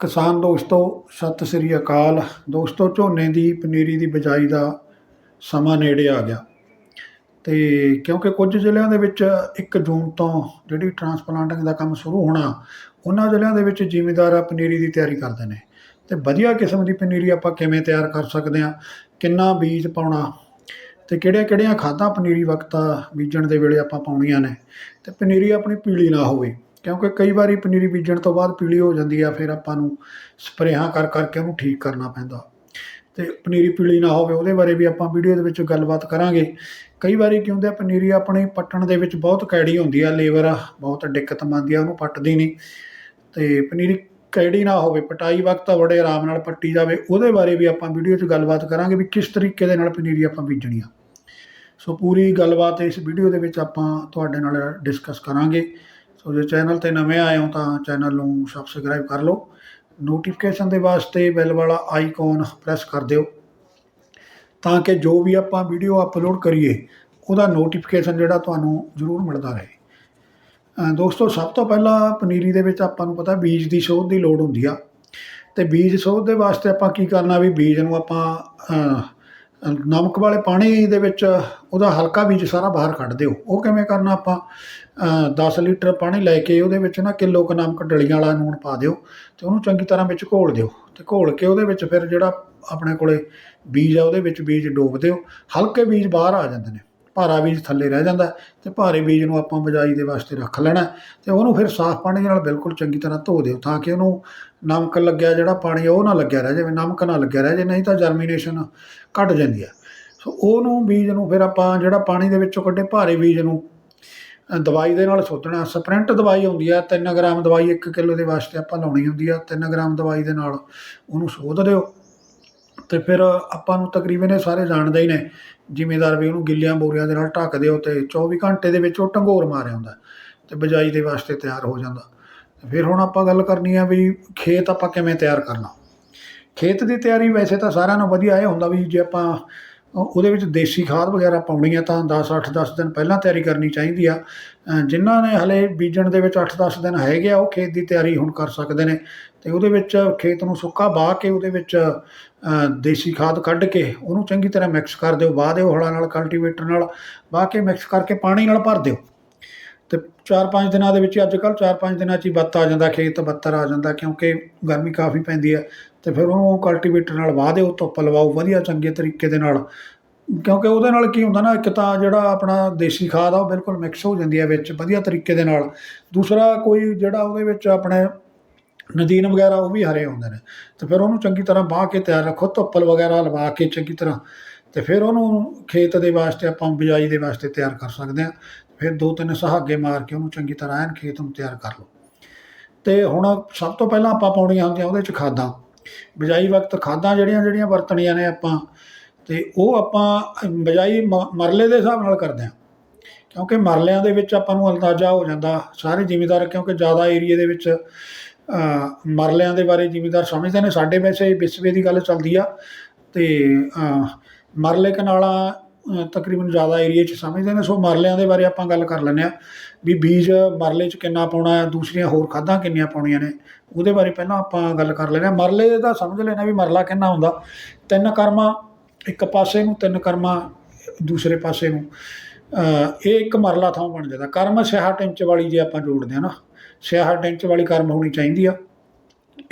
ਕਿਸਾਨ ਦੋਸਤੋ, ਸਤਿ ਸ੍ਰੀ ਅਕਾਲ। ਦੋਸਤੋ, ਝੋਨੇ ਦੀ, ਪਨੀਰੀ ਦੀ ਬਿਜਾਈ ਦਾ ਸਮਾਂ ਨੇੜੇ ਆ ਗਿਆ। ਤੇ ਕਿਉਂਕਿ ਕੁਝ ਜ਼ਿਲ੍ਹਿਆਂ ਦੇ ਵਿੱਚ 1 ਜੂਨ ਤੋਂ ਜਿਹੜੀ ਟਰਾਂਸਪਲਾਂਟਿੰਗ ਦਾ ਕੰਮ ਸ਼ੁਰੂ ਹੋਣਾ, ਉਹਨਾਂ ਜ਼ਿਲ੍ਹਿਆਂ ਦੇ ਵਿੱਚ ਜ਼ਿਮੀਂਦਾਰ ਪਨੀਰੀ ਦੀ ਤਿਆਰੀ ਕਰਦੇ ਨੇ। ਤੇ ਵਧੀਆ ਕਿਸਮ ਦੀ ਪਨੀਰੀ ਆਪਾਂ ਕਿਵੇਂ ਤਿਆਰ ਕਰ ਸਕਦੇ ਹਾਂ, ਕਿੰਨਾ ਬੀਜ ਪਾਉਣਾ, ਤੇ ਕਿਹੜੀਆਂ ਕਿਹੜੀਆਂ ਖਾਦਾਂ ਪਨੀਰੀ ਵਕਤ ਬੀਜਣ ਦੇ ਵੇਲੇ ਆਪਾਂ ਪਾਉਣੀਆਂ ਨੇ, ਤੇ ਪਨੀਰੀ ਆਪਣੀ ਪੀਲੀ ਨਾ ਹੋਵੇ। ਕਿਉਂਕਿ ਕਈ ਵਾਰੀ ਪਨੀਰੀ ਬੀਜਣ ਤੋਂ ਬਾਅਦ ਪੀਲੀ ਹੋ ਜਾਂਦੀ ਆ, ਫਿਰ ਆਪਾਂ ਨੂੰ ਸਪਰੇਹਾਂ ਕਰ ਕਰਕੇ ਉਹਨੂੰ ਠੀਕ ਕਰਨਾ ਪੈਂਦਾ। ਤੇ ਪਨੀਰੀ ਪੀਲੀ ਨਾ ਹੋਵੇ, ਉਹਦੇ ਬਾਰੇ ਵੀ ਆਪਾਂ ਵੀਡੀਓ ਦੇ ਵਿੱਚ ਗੱਲਬਾਤ ਕਰਾਂਗੇ। ਕਈ ਵਾਰੀ ਕੀ ਹੁੰਦਾ ਪਨੀਰੀ ਆਪਣੀ ਪੱਟਣ ਦੇ ਵਿੱਚ ਬਹੁਤ ਕੈੜੀ ਹੁੰਦੀ ਆ, ਲੇਬਰ ਬਹੁਤ ਦਿੱਕਤ ਮੰਨਦੀ ਆ, ਉਹਨੂੰ ਪੱਟਦੀ ਨਹੀਂ। ਤੇ ਪਨੀਰੀ ਕੈੜੀ ਨਾ ਹੋਵੇ, ਪਟਾਈ ਵਕਤ ਬੜੇ ਆਰਾਮ ਨਾਲ ਪੱਟੀ ਜਾਵੇ, ਉਹਦੇ ਬਾਰੇ ਵੀ ਆਪਾਂ ਵੀਡੀਓ 'ਚ ਗੱਲਬਾਤ ਕਰਾਂਗੇ ਵੀ ਕਿਸ ਤਰੀਕੇ ਦੇ ਨਾਲ ਪਨੀਰੀ ਆਪਾਂ ਬੀਜਣੀ ਆ। ਸੋ ਪੂਰੀ ਗੱਲਬਾਤ ਇਸ ਵੀਡੀਓ ਦੇ ਵਿੱਚ ਆਪਾਂ ਤੁਹਾਡੇ ਨਾਲ ਡਿਸਕਸ ਕਰਾਂਗੇ। ਸੋ ਜੇ ਚੈਨਲ ਤੇ ਨਵੇਂ ਆਏ ਹੋ ਤਾਂ ਚੈਨਲ ਨੂੰ ਸਬਸਕ੍ਰਾਈਬ ਕਰ ਲਓ। ਨੋਟੀਫਿਕੇਸ਼ਨ ਦੇ ਵਾਸਤੇ ਬੈਲ ਵਾਲਾ ਆਈਕਨ ਪ੍ਰੈਸ ਕਰ ਦਿਓ। ਤਾਂ ਕਿ ਜੋ ਵੀ ਆਪਾਂ ਵੀਡੀਓ ਅਪਲੋਡ ਕਰੀਏ, ਉਹਦਾ ਨੋਟੀਫਿਕੇਸ਼ਨ ਜਿਹੜਾ ਤੁਹਾਨੂੰ ਜ਼ਰੂਰ ਮਿਲਦਾ ਰਹੇ। ਦੋਸਤੋ, ਸਭ ਤੋਂ ਪਹਿਲਾਂ ਪਨੀਰੀ ਦੇ ਵਿੱਚ ਆਪਾਂ ਨੂੰ ਪਤਾ ਬੀਜ ਦੀ ਸੋਧ ਦੀ ਲੋੜ ਹੁੰਦੀ ਆ। ਤੇ ਬੀਜ ਸੋਧ ਦੇ ਵਾਸਤੇ ਆਪਾਂ ਕੀ ਕਰਨਾ ਵੀ ਬੀਜ ਨੂੰ ਆਪਾਂ ਨਮਕ ਵਾਲੇ ਪਾਣੀ ਦੇ ਵਿੱਚ ਉਹਦਾ ਹਲਕਾ ਬੀਜ ਸਾਰਾ ਬਾਹਰ ਕੱਢ ਦਿਓ। ਉਹ ਕਿਵੇਂ ਕਰਨਾ ਆਪਾਂ? ਅ, 10 ਲੀਟਰ ਪਾਣੀ ਲੈ ਕੇ ਉਹਦੇ ਵਿੱਚ ਨਾ ਕਿਲੋ ਕੁ ਨਮਕ ਡਲੀਆਂ ਵਾਲਾ ਨੂਣ ਪਾ ਦਿਓ ਤੇ ਉਹਨੂੰ ਚੰਗੀ ਤਰ੍ਹਾਂ ਵਿੱਚ ਘੋਲ ਦਿਓ ਤੇ ਘੋਲ ਕੇ ਉਹਦੇ ਵਿੱਚ ਫਿਰ ਜਿਹੜਾ ਆਪਣੇ ਕੋਲੇ ਬੀਜ ਆ ਉਹਦੇ ਵਿੱਚ ਬੀਜ ਡੋਬ ਦਿਓ। ਹਲਕੇ ਬੀਜ ਬਾਹਰ ਆ ਜਾਂਦੇ ਨੇ। ਭਾਰਾ ਬੀਜ ਥੱਲੇ ਰਹਿ ਜਾਂਦਾ ਤੇ ਭਾਰੇ ਬੀਜ ਨੂੰ ਆਪਾਂ ਬਜਾਈ ਦੇ ਵਾਸਤੇ ਰੱਖ ਲੈਣਾ ਤੇ ਉਹਨੂੰ ਫਿਰ ਸਾਫ਼ ਪਾਣੀ ਨਾਲ ਬਿਲਕੁਲ ਚੰਗੀ ਤਰ੍ਹਾਂ ਧੋ ਦਿਓ ਤਾਂ ਕਿ ਉਹਨੂੰ ਨਮਕ ਲੱਗਿਆ ਜਿਹੜਾ ਪਾਣੀ ਉਹ ਨਾ ਲੱਗਿਆ ਰਹਿ ਜਾਵੇ, ਨਮਕ ਨਾ ਲੱਗਿਆ ਰਹਿ ਜੇ ਨਹੀਂ ਤਾਂ ਜਰਮੀਨੇਸ਼ਨ ਘਟ ਜਾਂਦੀ ਆ ਸੋ ਉਹਨੂੰ ਬੀਜ ਨੂੰ ਫਿਰ ਆਪਾਂ ਜਿਹੜਾ ਪਾਣੀ ਦੇ ਵਿੱਚੋਂ ਕੱਢੇ ਭਾਰੇ ਬੀਜ ਨੂੰ ਦਵਾਈ ਦੇ ਨਾਲ ਸੋਧਣਾ ਸਪ੍ਰਿੰਟ ਦਵਾਈ ਹੁੰਦੀ ਆ 3 ਗ੍ਰਾਮ ਦਵਾਈ 1 ਕਿਲੋ ਦੇ ਵਾਸਤੇ ਆਪਾਂ ਲਾਉਣੀ ਹੁੰਦੀ ਆ 3 ਗ੍ਰਾਮ ਦਵਾਈ ਦੇ ਨਾਲ ਉਹਨੂੰ ਸੋਧ ਦਿਓ ਤੇ ਫਿਰ ਆਪਾਂ ਨੂੰ ਤਕਰੀਬਨ ਇਹ ਸਾਰੇ ਜਾਣਦੇ ਹੀ ਨੇ ਜ਼ਿਮੀਦਾਰ ਵੀ ਉਹਨੂੰ ਗਿੱਲੀਆਂ ਬੋਰੀਆਂ ਦੇ ਨਾਲ ਢੱਕ ਦਿਓ ਤੇ 24 ਘੰਟੇ ਦੇ ਵਿੱਚ ਉਹ ਢੰਗੋਰ ਮਾਰਿਆ ਹੁੰਦਾ ਤੇ ਬਿਜਾਈ ਦੇ ਵਾਸਤੇ ਤਿਆਰ ਹੋ ਜਾਂਦਾ। ਫਿਰ ਹੁਣ ਆਪਾਂ ਗੱਲ ਕਰਨੀ ਆ ਵੀ ਖੇਤ ਆਪਾਂ ਕਿਵੇਂ ਤਿਆਰ ਕਰਨਾ। ਖੇਤ ਦੀ ਤਿਆਰੀ ਵੈਸੇ ਤਾਂ ਸਾਰਿਆਂ ਨੂੰ ਵਧੀਆ ਇਹ ਹੁੰਦਾ ਵੀ ਜੇ ਆਪਾਂ ਉਹਦੇ ਵਿੱਚ ਦੇਸੀ ਖਾਦ ਵਗੈਰਾ ਪਾਉਣੀ ਆ ਤਾਂ 10 8 10 ਦਿਨ ਪਹਿਲਾਂ ਤਿਆਰੀ ਕਰਨੀ ਚਾਹੀਦੀ ਆ। ਅ, ਜਿਨ੍ਹਾਂ ਨੇ ਹਲੇ ਬੀਜਣ ਦੇ ਵਿੱਚ 8 10 ਦਿਨ ਹੈਗੇ ਆ ਉਹ ਖੇਤ ਦੀ ਤਿਆਰੀ ਹੁਣ ਕਰ ਸਕਦੇ ਨੇ। ਤੇ ਉਹਦੇ ਵਿੱਚ ਖੇਤ ਨੂੰ ਸੁੱਕਾ ਬਾਹ ਕੇ ਉਹਦੇ ਵਿੱਚ ਦੇਸੀ ਖਾਦ ਕੱਢ ਕੇ ਉਹਨੂੰ ਚੰਗੀ ਤਰ੍ਹਾਂ ਮਿਕਸ ਕਰ ਦਿਓ। ਬਾਹ ਦਿਓ ਹਲਾਂ ਨਾਲ ਕਲਟੀਵੇਟਰ ਨਾਲ ਬਾਹ ਕੇ ਮਿਕਸ ਕਰਕੇ ਪਾਣੀ ਨਾਲ ਭਰ ਦਿਓ। ਤੇ 4-5 ਦਿਨਾਂ ਦੇ ਵਿੱਚ ਅੱਜ ਕੱਲ੍ਹ 4-5 ਦਿਨਾਂ 'ਚ ਹੀ ਬੱਤ ਆ ਜਾਂਦਾ ਖੇਤ ਬੱਤਰ ਆ ਜਾਂਦਾ ਕਿਉਂਕਿ ਗਰਮੀ ਕਾਫੀ ਪੈਂਦੀ ਹੈ ਅਤੇ ਫਿਰ ਉਹਨੂੰ ਕਲਟੀਵੇਟਰ ਨਾਲ ਵਾਹ ਦਿਓ, ਧੁੱਪ ਲਵਾਓ, ਵਧੀਆ ਚੰਗੇ ਤਰੀਕੇ ਦੇ ਨਾਲ। ਕਿਉਂਕਿ ਉਹਦੇ ਨਾਲ ਕੀ ਹੁੰਦਾ ਨਾ, ਇੱਕ ਤਾਂ ਜਿਹੜਾ ਆਪਣਾ ਦੇਸੀ ਖਾਦ ਆ, ਉਹ ਬਿਲਕੁਲ ਮਿਕਸ ਹੋ ਜਾਂਦੀ ਹੈ ਵਿੱਚ, ਵਧੀਆ ਤਰੀਕੇ ਦੇ ਨਾਲ। ਦੂਸਰਾ ਕੋਈ ਜਿਹੜਾ ਉਹਦੇ ਵਿੱਚ ਆਪਣੇ ਨਦੀਨ ਵਗੈਰਾ, ਉਹ ਵੀ ਹਰੇ ਹੁੰਦੇ ਨੇ। ਤੇ ਫਿਰ ਉਹਨੂੰ ਚੰਗੀ ਤਰ੍ਹਾਂ ਬਾਹ ਕੇ ਤਿਆਰ ਰੱਖੋ ਧੁੱਪਲ ਵਗੈਰਾ ਲਵਾ ਕੇ ਚੰਗੀ ਤਰ੍ਹਾਂ। ਤੇ ਫਿਰ ਉਹਨੂੰ ਖੇਤ ਦੇ ਵਾਸਤੇ ਆਪਾਂ ਬਿਜਾਈ ਦੇ ਵਾਸਤੇ ਤਿਆਰ ਕਰ ਸਕਦੇ ਹਾਂ। ਫਿਰ ਦੋ ਤਿੰਨ ਸਹਾਗੇ ਮਾਰ ਕੇ ਉਹਨੂੰ ਚੰਗੀ ਤਰ੍ਹਾਂ ਐਨ ਖੇਤ ਨੂੰ ਤਿਆਰ ਕਰ ਲਓ। ਤੇ ਹੁਣ ਸਭ ਤੋਂ ਪਹਿਲਾਂ ਆਪਾਂ ਪਾਉਣੀਆਂ ਹੁੰਦੀਆਂ ਉਹਦੇ ਚ ਖਾਦਾਂ। ਬਿਜਾਈ ਵਕਤ ਖਾਦਾਂ ਜਿਹੜੀਆਂ ਜਿਹੜੀਆਂ ਵਰਤਣੀਆਂ ਨੇ ਆਪਾਂ, ਤੇ ਉਹ ਆਪਾਂ ਬਿਜਾਈ ਮ- ਮਰਲੇ ਦੇ ਹਿਸਾਬ ਨਾਲ ਕਰਦੇ ਹਾਂ। ਕਿਉਂਕਿ ਮਰਲਿਆਂ ਦੇ ਵਿੱਚ ਆਪਾਂ ਨੂੰ ਅੰਦਾਜ਼ਾ ਹੋ ਜਾਂਦਾ ਸਾਰੇ ਜ਼ਿਮੀਦਾਰ, ਕਿਉਂਕਿ ਜ਼ਿਆਦਾ ਏਰੀਏ ਦੇ ਵਿੱਚ ਮਰਲਿਆਂ ਦੇ ਬਾਰੇ ਜ਼ਿਮੀਦਾਰ ਸਮਝਦੇ ਨੇ। ਸਾਡੇ ਵੈਸੇ ਵਿਸਵੇ ਦੀ ਗੱਲ ਚੱਲਦੀ ਆ ਤੇ ਮਰਲੇ ਕਨਾਲਾਂ ਤਕਰੀਬਨ ਜ਼ਿਆਦਾ ਏਰੀਏ 'ਚ ਸਮਝਦੇ ਨੇ, ਸੋ ਮਰਲਿਆਂ ਦੇ ਬਾਰੇ ਆਪਾਂ ਗੱਲ ਕਰ ਲੈਂਦੇ ਆ ਵੀ ਬੀਜ ਮਰਲੇ 'ਚ ਕਿੰਨਾ ਪਾਉਣਾ ਹੈ, ਦੂਸਰੀਆਂ ਹੋਰ ਖਾਦਾਂ ਕਿੰਨੀਆਂ ਪਾਉਣੀਆਂ ਨੇ, ਉਹਦੇ ਬਾਰੇ ਪਹਿਲਾਂ ਆਪਾਂ ਗੱਲ ਕਰ ਲੈਂਦੇ ਆ ਮਰਲੇ ਦਾ ਸਮਝ ਲੈਣਾ ਵੀ ਮਰਲਾ ਕਿੰਨਾ ਹੁੰਦਾ। ਤਿੰਨ ਕਰਮਾ ਇੱਕ ਪਾਸੇ ਨੂੰ, ਤਿੰਨ ਕਰਮਾ ਦੂਸਰੇ ਪਾਸੇ ਨੂੰ। ਇਹ ਇੱਕ ਮਰਲਾ ਥਾਂ ਬਣ ਜਾਂਦਾ। ਕਰਮ 66 ਇੰਚ ਵਾਲੀ ਜੇ ਆਪਾਂ ਜੋੜਦੇ ਆ ਨਾ 66 ਇੰਚ ਵਾਲੀ ਕਰਮ ਹੋਣੀ ਚਾਹੀਦੀ ਆ।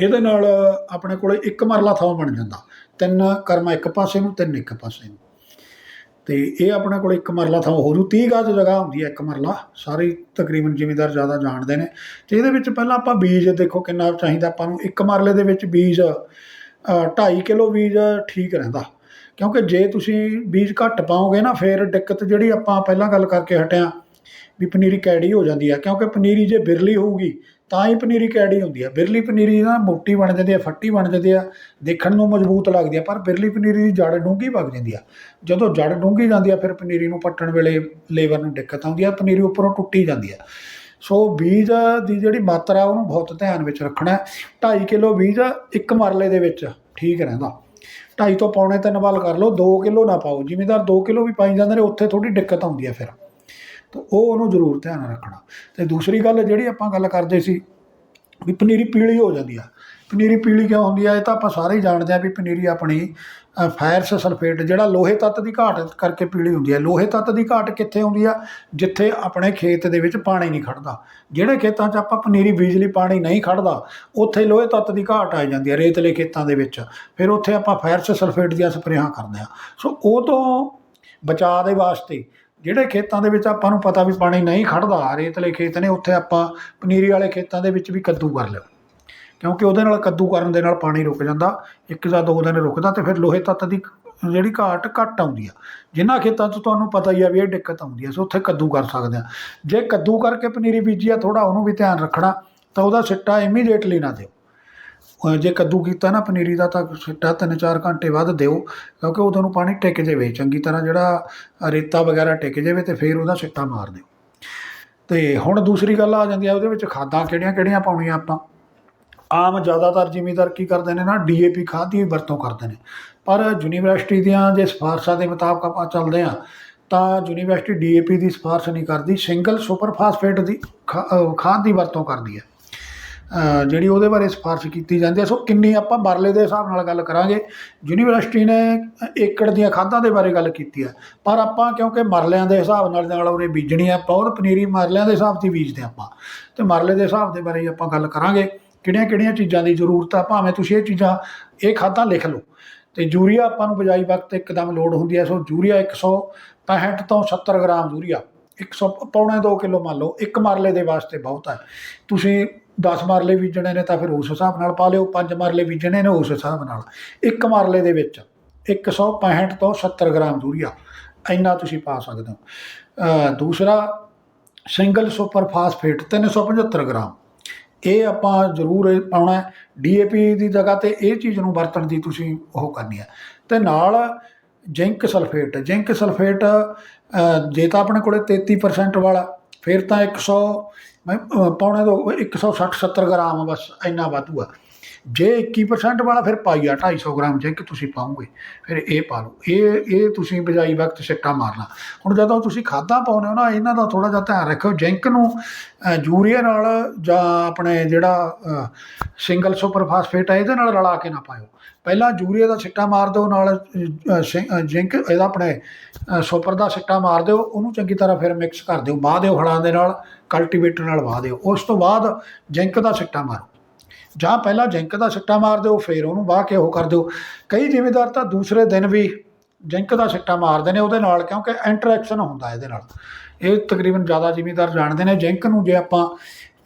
ਇਹਦੇ ਨਾਲ ਆਪਣੇ ਕੋਲੇ ਇੱਕ ਮਰਲਾ ਥਾਂ ਬਣ ਜਾਂਦਾ। ਤਿੰਨ ਕਰਮਾ ਇੱਕ ਪਾਸੇ ਨੂੰ, ਤਿੰਨ ਇੱਕ ਪਾਸੇ ਨੂੰ। ਤੇ ਇਹ ਆਪਣੇ ਕੋਲ ਇੱਕ ਮਰਲਾ ਥਾਂ ਹੋ ਜੂ 30 ਗਜ ਜਗ੍ਹਾ ਹੁੰਦੀ ਹੈ ਇੱਕ ਮਰਲਾ, ਸਾਰੇ ਤਕਰੀਬਨ ਜ਼ਿਮੀਦਾਰ ਜ਼ਿਆਦਾ ਜਾਣਦੇ ਨੇ। ਤੇ ਇਹਦੇ ਵਿੱਚ ਪਹਿਲਾਂ ਆਪਾਂ ਬੀਜ ਦੇਖੋ ਕਿੰਨਾ ਚਾਹੀਦਾ, ਆਪਾਂ ਨੂੰ ਇੱਕ ਮਰਲੇ ਦੇ ਵਿੱਚ ਬੀਜ 2.5 ਕਿਲੋ ਬੀਜ ਠੀਕ ਰਹਿੰਦਾ। ਕਿਉਂਕਿ ਜੇ ਤੁਸੀਂ ਬੀਜ ਘੱਟ ਪਾਓਗੇ ਨਾ, ਫਿਰ ਦਿੱਕਤ ਜਿਹੜੀ ਆਪਾਂ ਪਹਿਲਾਂ ਗੱਲ ਕਰਕੇ ਹਟਿਆ, ਵੀ ਪਨੀਰੀ ਕੈੜੀ ਹੋ ਜਾਂਦੀ ਹੈ ਕਿਉਂਕਿ ਪਨੀਰੀ ਜੇ ਬਿਰਲੀ ਹੋਊਗੀ ਤਾਂ ਹੀ ਪਨੀਰੀ ਕੈੜੀ ਹੁੰਦੀ ਆ। ਬਿਰਲੀ ਪਨੀਰੀ ਨਾ ਮੋਟੀ ਬਣ ਜਾਂਦੀ ਆ, ਫੱਟੀ ਬਣ ਜਾਂਦੀ ਆ, ਦੇਖਣ ਨੂੰ ਮਜ਼ਬੂਤ ਲੱਗਦੀ ਆ, ਪਰ ਬਿਰਲੀ ਪਨੀਰੀ ਦੀ ਜੜ ਡੂੰਘੀ ਵਗ ਜਾਂਦੀ ਆ। ਜਦੋਂ ਜੜ ਡੂੰਘੀ ਜਾਂਦੀ ਆ, ਫਿਰ ਪਨੀਰੀ ਨੂੰ ਪੱਟਣ ਵੇਲੇ ਲੇਬਰ ਨੂੰ ਦਿੱਕਤ ਆਉਂਦੀ ਆ, ਪਨੀਰੀ ਉੱਪਰੋਂ ਟੁੱਟੀ ਜਾਂਦੀ ਆ। ਸੋ ਬੀਜ ਦੀ ਜਿਹੜੀ ਮਾਤਰਾ, ਉਹਨੂੰ ਬਹੁਤ ਧਿਆਨ ਵਿੱਚ ਰੱਖਣਾ ਹੈ। 2.5 ਕਿਲੋ ਬੀਜ ਇੱਕ ਮਰਲੇ ਦੇ ਵਿੱਚ ਠੀਕ ਰਹਿੰਦਾ। 2.5 ਤੋਂ ਪੌਣੇ ਤਿੰਨ ਵਾਲ ਕਰ ਲਓ 2 ਕਿਲੋ ਨਾ ਪਾਓ। ਜ਼ਿਮੀਦਾਰ 2 ਕਿਲੋ ਵੀ ਪਾਈ ਜਾਂਦੇ ਨੇ, ਉੱਥੇ ਥੋੜੀ ਦਿੱਕਤ ਆਉਂਦੀ ਆ ਫਿਰ। ਤਾਂ ਉਹ ਉਹਨੂੰ ਜ਼ਰੂਰ ਧਿਆਨ ਰੱਖਣਾ। ਤੇ ਦੂਸਰੀ ਗੱਲ ਜਿਹੜੀ ਆਪਾਂ ਗੱਲ ਕਰਦੇ ਸੀ ਵੀ ਪਨੀਰੀ ਪੀਲੀ ਹੋ ਜਾਂਦੀ ਆ। ਪਨੀਰੀ ਪੀਲੀ ਕਿਉਂ ਹੁੰਦੀ ਆ? ਇਹ ਤਾਂ ਆਪਾਂ ਸਾਰੇ ਹੀ ਜਾਣਦੇ ਆ ਵੀ ਪਨੀਰੀ ਆਪਣੀ ਅ, ਫਾਇਰਸ ਸਲਫੇਟ ਜਿਹੜਾ ਲੋਹੇ ਤੱਤ ਦੀ ਘਾਟ ਕਰਕੇ ਪੀਲੀ ਹੁੰਦੀ ਹੈ ਲੋਹੇ ਤੱਤ ਦੀ ਘਾਟ ਕਿੱਥੇ ਹੁੰਦੀ ਆ? ਜਿੱਥੇ ਆਪਣੇ ਖੇਤ ਦੇ ਵਿੱਚ ਪਾਣੀ ਨਹੀਂ ਖੜਦਾ। ਜਿਹੜੇ ਖੇਤਾਂ 'ਚ ਆਪਾਂ ਪਨੀਰੀ ਬੀਜ ਲਈ ਪਾਣੀ ਨਹੀਂ ਖੜਦਾ ਉੱਥੇ ਲੋਹੇ ਤੱਤ ਦੀ ਘਾਟ ਆ ਜਾਂਦੀ ਹੈ ਰੇਤਲੇ ਖੇਤਾਂ ਦੇ ਵਿੱਚ। ਫਿਰ ਉੱਥੇ ਆਪਾਂ ਫਾਇਰਸ ਸਲਫੇਟ ਦੀਆਂ ਸਪਰੇਹਾਂ ਕਰਦੇ ਆ। ਸੋ ਉਹ ਤੋਂ ਬਚਾਅ ਦੇ ਵਾਸਤੇ ਜਿਹੜੇ ਖੇਤਾਂ ਦੇ ਵਿੱਚ ਆਪਾਂ ਨੂੰ ਪਤਾ ਵੀ ਪਾਣੀ ਨਹੀਂ ਖੜ੍ਹਦਾ ਰੇਤਲੇ ਖੇਤ ਨੇ, ਉੱਥੇ ਆਪਾਂ ਪਨੀਰੀ ਵਾਲੇ ਖੇਤਾਂ ਦੇ ਵਿੱਚ ਵੀ ਕੱਦੂ ਕਰ ਲਿਓ। ਕਿਉਂਕਿ ਉਹਦੇ ਨਾਲ ਕੱਦੂ ਕਰਨ ਦੇ ਨਾਲ ਪਾਣੀ ਰੁਕ ਜਾਂਦਾ, ਇੱਕ ਜਾਂ ਦੋ ਦਿਨ ਰੁਕਦਾ ਅਤੇ ਫਿਰ ਲੋਹੇ ਤੱਤ ਦੀ ਜਿਹੜੀ ਘਾਟ ਘੱਟ ਆਉਂਦੀ ਆ। ਜਿਨ੍ਹਾਂ ਖੇਤਾਂ 'ਚ ਤੁਹਾਨੂੰ ਪਤਾ ਹੀ ਆ ਵੀ ਇਹ ਦਿੱਕਤ ਆਉਂਦੀ ਆ ਸੋ ਉੱਥੇ ਕੱਦੂ ਕਰ ਸਕਦੇ ਆ। ਜੇ ਕੱਦੂ ਕਰਕੇ ਪਨੀਰੀ ਬੀਜੀ ਆ, ਥੋੜ੍ਹਾ ਉਹਨੂੰ ਵੀ ਧਿਆਨ ਰੱਖਣਾ, ਤਾਂ ਉਹਦਾ ਸਿੱਟਾ ਇਮੀਡੀਏਟਲੀ ਨਾ ਦਿਓ। ਜੇ ਕੱਦੂ ਕੀਤਾ ਨਾ ਪਨੀਰੀ ਦਾ ਤਾਂ ਸਿੱਟਾ ਤਿੰਨ ਚਾਰ ਘੰਟੇ ਬਾਅਦ ਦਿਓ, ਕਿਉਂਕਿ ਉਦੋਂ ਨੂੰ ਪਾਣੀ ਟਿਕ ਜਾਵੇ। ਚੰਗੀ ਤਰ੍ਹਾਂ ਜਿਹੜਾ ਰੇਤਾ ਵਗੈਰਾ ਟਿਕ ਜਾਵੇ ਤੇ ਫਿਰ ਉਹਦਾ ਸਿੱਟਾ ਮਾਰ ਦਿਓ। ਤੇ ਹੁਣ ਦੂਸਰੀ ਗੱਲ ਆ ਜਾਂਦੀ ਆ, ਉਹਦੇ ਵਿੱਚ ਖਾਦਾਂ ਕਿਹੜੀਆਂ ਕਿਹੜੀਆਂ ਪਾਉਣੀਆਂ ਆਪਾਂ? ਆਮ ਜ਼ਿਆਦਾਤਰ ਜ਼ਿਮੀਦਾਰ ਕੀ ਕਰਦੇ ਨੇ ਨਾ ਡੀਏਪੀ ਖਾਦ ਦੀ ਵਰਤੋਂ ਕਰਦੇ ਨੇ। ਪਰ ਯੂਨੀਵਰਸਿਟੀ ਦੀਆਂ ਜੇ ਸਿਫਾਰਸ਼ਾਂ ਦੇ ਮੁਤਾਬਕ ਆਪਾਂ ਚੱਲਦੇ ਆ ਤਾਂ ਯੂਨੀਵਰਸਿਟੀ ਡੀਏਪੀ ਦੀ ਸਿਫਾਰਸ਼ ਨਹੀਂ ਕਰਦੀ, ਸਿੰਗਲ ਸੁਪਰ ਫਾਸਫੇਟ ਦੀ ਖਾ- ਖਾਦ ਦੀ ਵਰਤੋਂ ਕਰਦੀ ਹੈ। ਜਿਹੜੀ ਉਹਦੇ ਬਾਰੇ ਸਿਫਾਰਸ਼ ਕੀਤੀ ਜਾਂਦੀ ਹੈ। ਸੋ ਕਿੰਨੀ ਆਪਾਂ ਮਰਲੇ ਦੇ ਹਿਸਾਬ ਨਾਲ ਗੱਲ ਕਰਾਂਗੇ। ਯੂਨੀਵਰਸਿਟੀ ਨੇ ਏਕੜ ਦੀਆਂ ਖਾਦਾਂ ਦੇ ਬਾਰੇ ਗੱਲ ਕੀਤੀ ਹੈ। ਪਰ ਆਪਾਂ ਕਿਉਂਕਿ ਮਰਲਿਆਂ ਦੇ ਹਿਸਾਬ ਨਾਲ ਨਾਲ ਉਹਨੇ ਬੀਜਣੀ ਆ ਬਹੁਤ ਪਨੀਰੀ ਮਰਲਿਆਂ ਦੇ ਹਿਸਾਬ ਤੇ ਬੀਜਦੇ ਆਪਾਂ। ਤੇ ਮਰਲੇ ਦੇ ਹਿਸਾਬ ਦੇ ਬਾਰੇ ਆਪਾਂ ਗੱਲ ਕਰਾਂਗੇ। ਕਿਹੜੀਆਂ ਕਿਹੜੀਆਂ ਚੀਜ਼ਾਂ ਦੀ ਜ਼ਰੂਰਤ ਆ? ਭਾਵੇਂ ਤੁਸੀਂ ਇਹ ਚੀਜ਼ਾਂ, ਇਹ ਖਾਦਾਂ ਲਿਖ ਲਓ। ਤੇ ਯੂਰੀਆ ਆਪਾਂ ਨੂੰ ਬਜਾਈ ਵਕਤ ਇੱਕਦਮ ਲੋਡ ਹੁੰਦੀ ਹੈ। ਸੋ ਯੂਰੀਆ 165 ਤੋਂ 70 ਗ੍ਰਾਮ ਯੂਰੀਆ। 100 ਪੌਣੇ 2 ਕਿਲੋ ਮੰਨ ਲਓ। ਇੱਕ ਮਰਲੇ ਦੇ ਵਾਸਤੇ ਬਹੁਤ ਹੈ। ਤੁਸੀਂ 10 ਮਰਲੇ ਬੀਜਣੇ ਨੇ ਤਾਂ ਫਿਰ ਉਸ ਹਿਸਾਬ ਨਾਲ ਪਾ ਲਿਓ 5 ਮਰਲੇ ਬੀਜਣੇ ਨੇ ਉਸ ਹਿਸਾਬ ਨਾਲ। ਇੱਕ ਮਰਲੇ ਦੇ ਵਿੱਚ 165 ਤੋਂ 70 ਗ੍ਰਾਮ ਯੂਰੀਆ ਇੰਨਾ ਤੁਸੀਂ ਪਾ ਸਕਦੇ ਹੋ। ਦੂਸਰਾ, ਸਿੰਗਲ ਸੁਪਰ ਫਾਸਫੇਟ 375 ਗ੍ਰਾਮ। ਇਹ ਆਪਾਂ ਜ਼ਰੂਰ ਇਹ ਪਾਉਣਾ ਡੀਏਪੀ ਦੀ ਜਗ੍ਹਾ ਤੇ ਇਹ ਚੀਜ਼ ਨੂੰ ਵਰਤਣ ਦੀ ਤੁਸੀਂ ਉਹ ਕਰਨੀ ਹੈ। ਤੇ ਨਾਲ ਜ਼ਿੰਕ ਸਲਫੇਟ। ਜ਼ਿੰਕ ਸਲਫੇਟ ਜੇ ਤਾਂ ਆਪਣੇ ਕੋਲੇ 33% ਵਾਲਾ ਫਿਰ ਤਾਂ 100 ਮੈਂ ਅ, ਪੌਣੇ ਦੋ 160 70 ਗ੍ਰਾਮ ਬਸ ਇੰਨਾ ਵਾਧੂ ਆ। ਜੇ 21% ਵਾਲਾ ਫਿਰ ਪਾਈਆ 250 ਗ੍ਰਾਮ ਜ਼ਿੰਕ ਤੁਸੀਂ ਪਾਉਂਗੇ ਫਿਰ ਇਹ ਪਾ ਲਓ। ਇਹ ਇਹ ਤੁਸੀਂ ਬਜਾਈ ਵਕਤ ਸਿੱਟਾ ਮਾਰਨਾ। ਹੁਣ ਜਦੋਂ ਤੁਸੀਂ ਖਾਦਾਂ ਪਾਉਂਦੇ ਹੋ ਨਾ ਇਹਨਾਂ ਦਾ ਥੋੜਾ ਜਿਹਾ ਧਿਆਨ ਰੱਖਿਓ। ਜ਼ਿੰਕ ਨੂੰ ਅ, ਯੂਰੀਆ ਨਾਲ ਜਾਂ ਆਪਣੇ ਜਿਹੜਾ ਸਿੰਗਲ ਸੁਪਰ ਫਾਸਫੇਟ ਹੈ ਇਹਦੇ ਨਾਲ ਰਲਾ ਕੇ ਨਾ ਪਾਇਓ। ਪਹਿਲਾਂ ਯੂਰੀਆ ਦਾ ਸਿੱਟਾ ਮਾਰ ਦਿਓ ਨਾਲ ਜ਼ਿੰਕ ਇਹਦਾ ਆਪਣੇ ਸੁਪਰ ਦਾ ਸਿੱਟਾ ਮਾਰ ਦਿਓ ਉਹਨੂੰ ਚੰਗੀ ਤਰ੍ਹਾਂ ਫਿਰ ਮਿਕਸ ਕਰ ਦਿਓ। ਵਾਹ ਦਿਓ ਹਲਾਂ ਦੇ ਨਾਲ ਕਲਟੀਵੇਟਰ ਨਾਲ ਵਾਹ ਦਿਓ। ਉਸ ਤੋਂ ਬਾਅਦ ਜ਼ਿੰਕ ਦਾ ਸਿੱਟਾ ਮਾਰੋ। ਜਾਂ ਪਹਿਲਾਂ ਜ਼ਿੰਕ ਦਾ ਸਿੱਟਾ ਮਾਰ ਦਿਓ, ਫਿਰ ਉਹਨੂੰ ਵਾਹ ਕੇ ਉਹ ਕਰ ਦਿਓ। ਕਈ ਜ਼ਿਮੀਦਾਰ ਤਾਂ ਦੂਸਰੇ ਦਿਨ ਵੀ ਜ਼ਿੰਕ ਦਾ ਸਿੱਟਾ ਮਾਰਦੇ ਨੇ ਉਹਦੇ ਨਾਲ, ਕਿਉਂਕਿ ਇੰਟਰੈਕਸ਼ਨ ਹੁੰਦਾ ਇਹਦੇ ਨਾਲ। ਇਹ ਤਕਰੀਬਨ ਜ਼ਿਆਦਾ ਜ਼ਿਮੀਦਾਰ ਜਾਣਦੇ ਨੇ। ਜ਼ਿੰਕ ਨੂੰ ਜੇ ਆਪਾਂ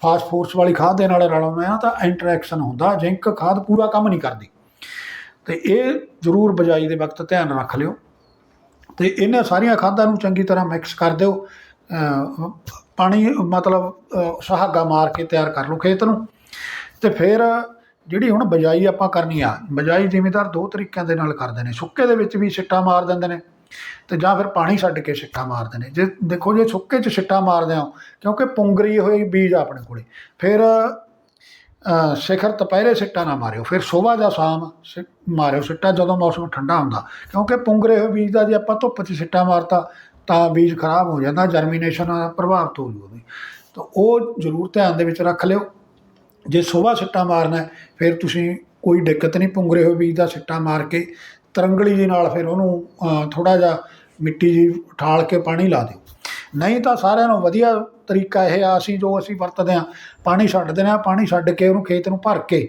ਫਾਸਫੋਰਸ ਵਾਲੀ ਖਾਦ ਦੇ ਨਾਲ ਰਲਾਉਂਦੇ ਆ ਤਾਂ ਇੰਟਰੈਕਸ਼ਨ ਹੁੰਦਾ। ਜ਼ਿੰਕ ਖਾਦ ਪੂਰਾ ਕੰਮ ਨਹੀਂ ਕਰਦੀ। ਤੇ ਇਹ ਜ਼ਰੂਰ ਬਜਾਈ ਦੇ ਵਕਤ ਧਿਆਨ ਰੱਖ ਲਿਓ। ਤੇ ਇਹਨਾਂ ਸਾਰੀਆਂ ਖਾਦਾਂ ਨੂੰ ਚੰਗੀ ਤਰ੍ਹਾਂ ਮਿਕਸ ਕਰ ਦਿਓ। ਪਾਣੀ ਮਤਲਬ, ਅਹ ਸੁਹਾਗਾ ਮਾਰ ਕੇ ਤਿਆਰ ਕਰ ਲਓ ਖੇਤ ਨੂੰ। ਅਤੇ ਫਿਰ ਜਿਹੜੀ ਹੁਣ ਬਿਜਾਈ ਆਪਾਂ ਕਰਨੀ ਆ, ਬਿਜਾਈ ਜ਼ਿਮੀਦਾਰ ਦੋ ਤਰੀਕਿਆਂ ਦੇ ਨਾਲ ਕਰਦੇ ਨੇ। ਸੁੱਕੇ ਦੇ ਵਿੱਚ ਵੀ ਸਿੱਟਾ ਮਾਰ ਦਿੰਦੇ ਨੇ ਤੇ ਜਾਂ ਫਿਰ ਪਾਣੀ ਛੱਡ ਕੇ ਸਿੱਟਾ ਮਾਰਦੇ ਨੇ। ਜੇ ਦੇਖੋ ਜੇ ਸੁੱਕੇ 'ਚ ਸਿੱਟਾ ਮਾਰਦੇ ਆ ਕਿਉਂਕਿ ਪੁੰਗਰੀ ਹੋਈ ਬੀਜ ਆਪਣੇ ਕੋਲੇ, ਫਿਰ ਸਿਖਰ ਦੁਪਹਿਰੇ ਸਿੱਟਾ ਨਾ ਮਾਰਿਓ, ਫਿਰ ਸਵੇਰ ਜਾਂ ਸ਼ਾਮ ਸਿ- ਮਾਰਿਓ। ਸਿੱਟਾ ਜਦੋਂ ਮੌਸਮ ਠੰਡਾ ਹੁੰਦਾ, ਕਿਉਂਕਿ ਪੁੰਗਰੇ ਹੋਏ ਬੀਜ ਦਾ ਜੇ ਆਪਾਂ ਧੁੱਪ 'ਚ ਸਿੱਟਾ ਮਾਰਤਾ, ਤਾਂ ਬੀਜ ਖਰਾਬ ਹੋ ਜਾਂਦਾ ਜਰਮੀਨੇਸ਼ਨ ਪ੍ਰਭਾਵਿਤ ਹੋ ਜੂ ਤਾਂ ਉਹ ਜ਼ਰੂਰ ਧਿਆਨ ਦੇ ਵਿੱਚ ਰੱਖ ਲਿਓ। ਜੇ ਸੁਬਾਹ ਸਿੱਟਾ ਮਾਰਨਾ ਫਿਰ ਤੁਸੀਂ ਕੋਈ ਦਿੱਕਤ ਨਹੀਂ ਪੁੰਗਰੇ ਹੋਏ ਬੀਜ ਦਾ ਸਿੱਟਾ ਮਾਰ ਕੇ ਤਰੰਗਲੀ ਦੇ ਨਾਲ ਫਿਰ ਉਹਨੂੰ ਥੋੜਾ ਜਿਹਾ ਮਿੱਟੀ ਜੀ ਉਠਾਲ ਕੇ ਪਾਣੀ ਲਾ ਦਿਓ। ਨਹੀਂ ਤਾਂ ਸਾਰਿਆਂ ਨੂੰ ਵਧੀਆ ਤਰੀਕਾ ਇਹ ਆ, ਅਸੀਂ ਜੋ ਅਸੀਂ ਵਰਤਦੇ ਆ ਪਾਣੀ ਛੱਡ ਦਿੰਦੇ ਆ ਪਾਣੀ ਛੱਡ ਕੇ ਉਹਨੂੰ ਖੇਤ ਨੂੰ ਭਰ ਕੇ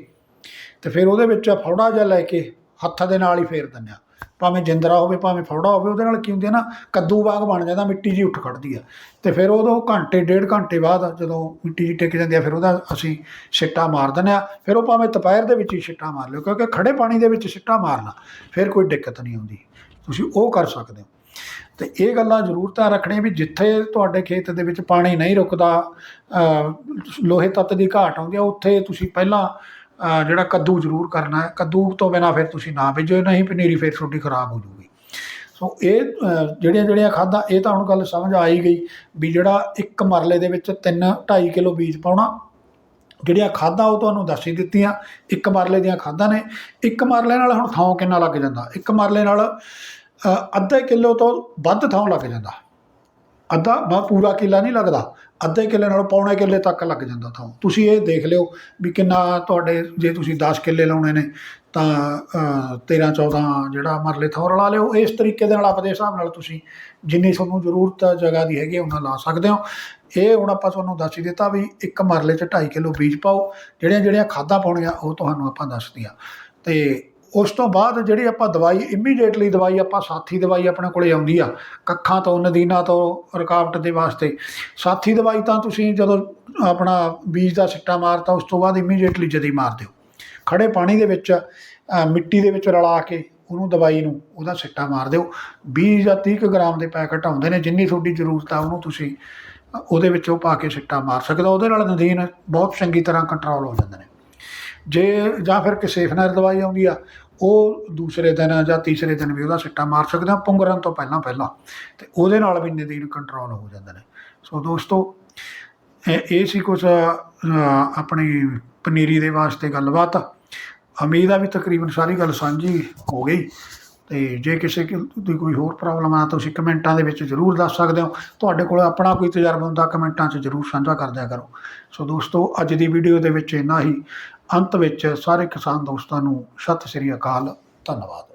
ਤੇ ਫਿਰ ਉਹਦੇ ਵਿੱਚ ਫੌੜਾ ਜਿਹਾ ਲੈ ਕੇ ਹੱਥ ਦੇ ਨਾਲ ਹੀ ਫੇਰ ਦਿੰਦੇ ਆ ਭਾਵੇਂ ਜਿੰਦਰਾ ਹੋਵੇ, ਭਾਵੇਂ ਫੌੜਾ ਹੋਵੇ, ਉਹਦੇ ਨਾਲ ਕੀ ਹੁੰਦੀ ਹੈ ਨਾ, ਕੱਦੂ ਬਾਗ ਬਣ ਜਾਂਦਾ, ਮਿੱਟੀ ਜੀ ਉੱਠ ਖੜਦੀ ਆ। ਤੇ ਫਿਰ ਉਦੋਂ ਘੰਟੇ, ਡੇਢ ਘੰਟੇ ਬਾਅਦ ਜਦੋਂ ਮਿੱਟੀ ਜੀ ਟਿਕ ਜਾਂਦੀ ਆ, ਫਿਰ ਉਹਦਾ ਅਸੀਂ ਛਿੱਟਾ ਮਾਰ ਦਿੰਦੇ ਆ। ਫਿਰ ਉਹ ਭਾਵੇਂ ਦੁਪਹਿਰ ਦੇ ਵਿੱਚ ਹੀ ਛਿੱਟਾ ਮਾਰ ਲਿਓ, ਕਿਉਂਕਿ ਖੜੇ ਪਾਣੀ ਦੇ ਵਿੱਚ ਛਿੱਟਾ ਮਾਰਨਾ, ਫਿਰ ਕੋਈ ਦਿੱਕਤ ਨਹੀਂ ਆਉਂਦੀ। ਤੁਸੀਂ ਉਹ ਕਰ ਸਕਦੇ ਹੋ। ਤੇ ਇਹ ਗੱਲਾਂ ਜ਼ਰੂਰ ਧਿਆਨ ਰੱਖਣੀਆਂ ਵੀ ਜਿੱਥੇ ਤੁਹਾਡੇ ਖੇਤ ਦੇ ਵਿੱਚ ਪਾਣੀ ਨਹੀਂ ਰੁਕਦਾ ਲੋਹੇ ਤੱਤ ਦੀ ਘਾਟ ਆਉਂਦੀ ਆ, ਉੱਥੇ ਤੁਸੀਂ ਪਹਿਲਾਂ ਜਿਹੜਾ ਕੱਦੂ ਜ਼ਰੂਰ ਕਰਨਾ ਹੈ। ਕੱਦੂ ਤੋਂ ਬਿਨਾ ਫਿਰ ਤੁਸੀਂ ਨਾ ਬੀਜੋ ਨਹੀਂ ਪਨੀਰੀ ਫਿਰ ਤੁਹਾਡੀ ਖਰਾਬ ਹੋ ਜੂਗੀ ਸੋ ਇਹ ਜਿਹੜੀਆਂ ਜਿਹੜੀਆਂ ਖਾਦਾਂ ਇਹ ਤਾਂ ਹੁਣ ਗੱਲ ਸਮਝ ਆ ਹੀ ਗਈ ਵੀ ਜਿਹੜਾ ਇੱਕ ਮਰਲੇ ਦੇ ਵਿੱਚ 3 2.5 ਕਿਲੋ ਬੀਜ ਪਾਉਣਾ ਜਿਹੜੀਆਂ ਖਾਦਾਂ ਉਹ ਤੁਹਾਨੂੰ ਦੱਸ ਹੀ ਦਿੱਤੀਆਂ ਇੱਕ ਮਰਲੇ ਦੀਆਂ ਖਾਦਾਂ ਨੇ। ਇੱਕ ਮਰਲੇ ਨਾਲ ਹੁਣ ਥਾਂ ਕਿੰਨਾ ਲੱਗ ਜਾਂਦਾ? ਇੱਕ ਮਰਲੇ ਨਾਲ ਅ, ਅੱਧੇ ਕਿਲੋ ਤੋਂ ਵੱਧ ਥਾਂ ਲੱਗ ਜਾਂਦਾ। ਅੱਧਾ ਬ ਪੂਰਾ ਕਿੱਲਾ ਨਹੀਂ ਲੱਗਦਾ। ਅੱਧੇ ਕਿੱਲੇ ਨਾਲੋਂ ਪੌਣੇ ਕਿੱਲੇ ਤੱਕ ਲੱਗ ਜਾਂਦਾ ਥਾਂ। ਤੁਸੀਂ ਇਹ ਦੇਖ ਲਿਓ ਵੀ ਕਿੰਨਾ ਤੁਹਾਡੇ, ਜੇ ਤੁਸੀਂ 10 ਕਿੱਲੇ ਲਾਉਣੇ ਨੇ, ਤਾਂ 13 14 ਜਿਹੜਾ ਮਰਲੇ ਥੋਰ ਲਾ ਲਿਓ। ਇਸ ਤਰੀਕੇ ਦੇ ਨਾਲ ਆਪਦੇ ਹਿਸਾਬ ਨਾਲ ਤੁਸੀਂ ਜਿੰਨੀ ਤੁਹਾਨੂੰ ਜ਼ਰੂਰਤ ਜਗ੍ਹਾ ਦੀ ਹੈਗੀ ਉਹਨਾਂ ਲਾ ਸਕਦੇ ਹੋ। ਇਹ ਹੁਣ ਆਪਾਂ ਤੁਹਾਨੂੰ ਦੱਸ ਹੀ ਦਿੱਤਾ ਵੀ ਇੱਕ ਮਰਲੇ 'ਚ 2.5 ਕਿਲੋ ਬੀਜ ਪਾਓ। ਜਿਹੜੀਆਂ ਜਿਹੜੀਆਂ ਖਾਦਾਂ ਪਾਉਣੀਆਂ, ਉਹ ਤੁਹਾਨੂੰ ਆਪਾਂ ਦੱਸ ਦਿਆਂ ਤੇ ਉਸ ਤੋਂ ਬਾਅਦ ਜਿਹੜੀ ਆਪਾਂ ਦਵਾਈ ਇਮੀਡੀਏਟਲੀ ਦਵਾਈ ਆਪਾਂ ਸਾਥੀ ਦਵਾਈ ਆਪਣੇ ਕੋਲੇ ਆਉਂਦੀ ਆ, ਕੱਖਾਂ ਤੋਂ, ਨਦੀਨਾਂ ਤੋਂ ਰੁਕਾਵਟ ਦੇ ਵਾਸਤੇ। ਸਾਥੀ ਦਵਾਈ ਤਾਂ ਤੁਸੀਂ ਜਦੋਂ ਆਪਣਾ ਬੀਜ ਦਾ ਸਿੱਟਾ ਮਾਰਤਾ, ਉਸ ਤੋਂ ਬਾਅਦ ਇਮੀਡੀਏਟਲੀ ਜਦੀ ਮਾਰ ਦਿਓ। ਖੜੇ ਪਾਣੀ ਦੇ ਵਿੱਚ ਮਿੱਟੀ ਦੇ ਵਿੱਚ ਰਲਾ ਕੇ ਉਹਨੂੰ ਦਵਾਈ ਨੂੰ ਉਹਦਾ ਸਿੱਟਾ ਮਾਰ ਦਿਓ। 20 ਜਾਂ 30 ਕੁ ਗ੍ਰਾਮ ਦੇ ਪੈਕਟ ਆਉਂਦੇ ਨੇ, ਜਿੰਨੀ ਤੁਹਾਡੀ ਜ਼ਰੂਰਤ ਆ ਉਹਨੂੰ ਤੁਸੀਂ ਉਹਦੇ ਵਿੱਚ ਉਹ ਪਾ ਕੇ ਸਿੱਟਾ ਮਾਰ ਸਕਦੇ ਹੋ। ਉਹਦੇ ਨਾਲ ਨਦੀਨ ਬਹੁਤ ਚੰਗੀ ਤਰ੍ਹਾਂ ਕੰਟਰੋਲ ਹੋ ਜਾਂਦੇ ਨੇ। ਜੇ ਜਾਂ ਫਿਰ ਕਿਸੇ ਕਿਸੇਫਨਰ ਦਵਾਈ ਆਉਂਦੀ ਆ, ਉਹ ਦੂਸਰੇ ਦਿਨ ਜਾਂ ਤੀਸਰੇ ਦਿਨ ਵੀ ਉਹਦਾ ਸਿੱਟਾ ਮਾਰ ਸਕਦੇ ਆ, ਪੁੰਗਰਨ ਤੋਂ ਪਹਿਲਾਂ ਪਹਿਲਾਂ। ਤੇ ਉਹਦੇ ਨਾਲ ਵੀ ਨਦੀਨ ਕੰਟਰੋਲ ਹੋ ਜਾਂਦੇ ਨੇ। ਸੋ ਦੋਸਤੋ, ਇਹ ਸੀ ਕੁਝ ਆਪਣੀ ਪਨੀਰੀ ਦੇ ਵਾਸਤੇ ਗੱਲਬਾਤ। ਉਮੀਦ ਆ ਵੀ ਤਕਰੀਬਨ ਸਾਰੀ ਗੱਲ ਸਾਂਝੀ ਹੋ ਗਈ। ਤੇ ਜੇ ਕਿਸੇ ਦੀ ਕੋਈ ਹੋਰ ਪ੍ਰੋਬਲਮ ਆ ਤੁਸੀਂ ਕਮੈਂਟਾਂ ਦੇ ਵਿੱਚ ਜ਼ਰੂਰ ਦੱਸ ਸਕਦੇ ਹੋ। ਤੁਹਾਡੇ ਕੋਲ ਆਪਣਾ ਕੋਈ ਤਜਰਬਾ ਹੁੰਦਾ, ਕਮੈਂਟਾਂ 'ਚ ਜ਼ਰੂਰ ਸਾਂਝਾ ਕਰ ਦਿਆ ਕਰੋ। ਸੋ ਦੋਸਤੋ, ਅੱਜ ਦੀ ਵੀਡੀਓ ਦੇ ਵਿੱਚ ਇੰਨਾ ਹੀ। ਅੰਤ ਵਿੱਚ ਸਾਰੇ ਕਿਸਾਨ ਦੋਸਤਾਂ ਨੂੰ ਸਤਿ ਸ੍ਰੀ ਅਕਾਲ ਧੰਨਵਾਦ।